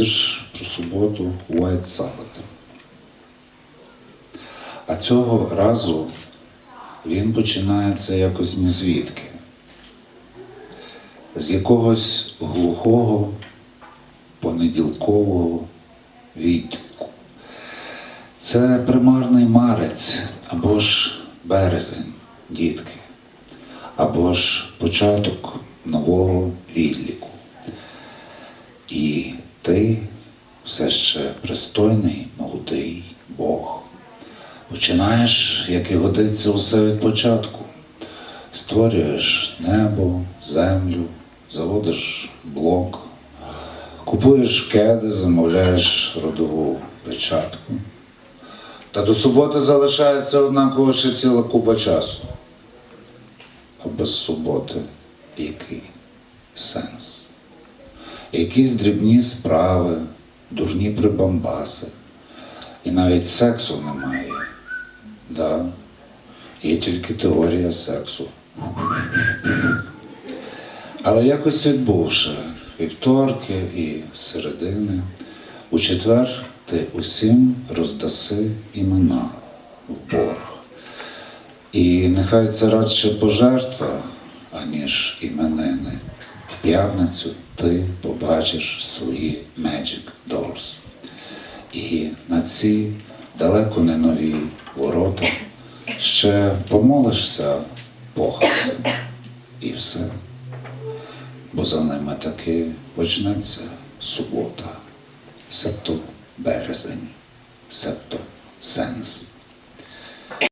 вірш про суботу White Sabbath. А цього разу він починається якось не звідки, з якогось глухого понеділкового відділку. Це примарний марець або ж березень, дітки, або ж початок нового відліку. Ти все ще пристойний, молодий Бог. Починаєш, як і годиться, усе від початку. Створюєш небо, землю, заводиш блок, купуєш кеди, замовляєш родову печатку. Та до суботи залишається однаково ще ціла купа часу. А без суботи який сенс? Якісь дрібні справи, дурні прибамбаси. І навіть сексу немає. Да, є тільки теорія сексу. Але якось відбувши вівторки і середини, у четвер ти усім роздаси імена в борг. І нехай це радше пожертва, аніж іменини. П'ятницю ти побачиш свої Magic Doors. І на ці далеко не нові ворота ще помолишся похацем. І все. Бо за ними таки почнеться субота, себто березень, себто сенс.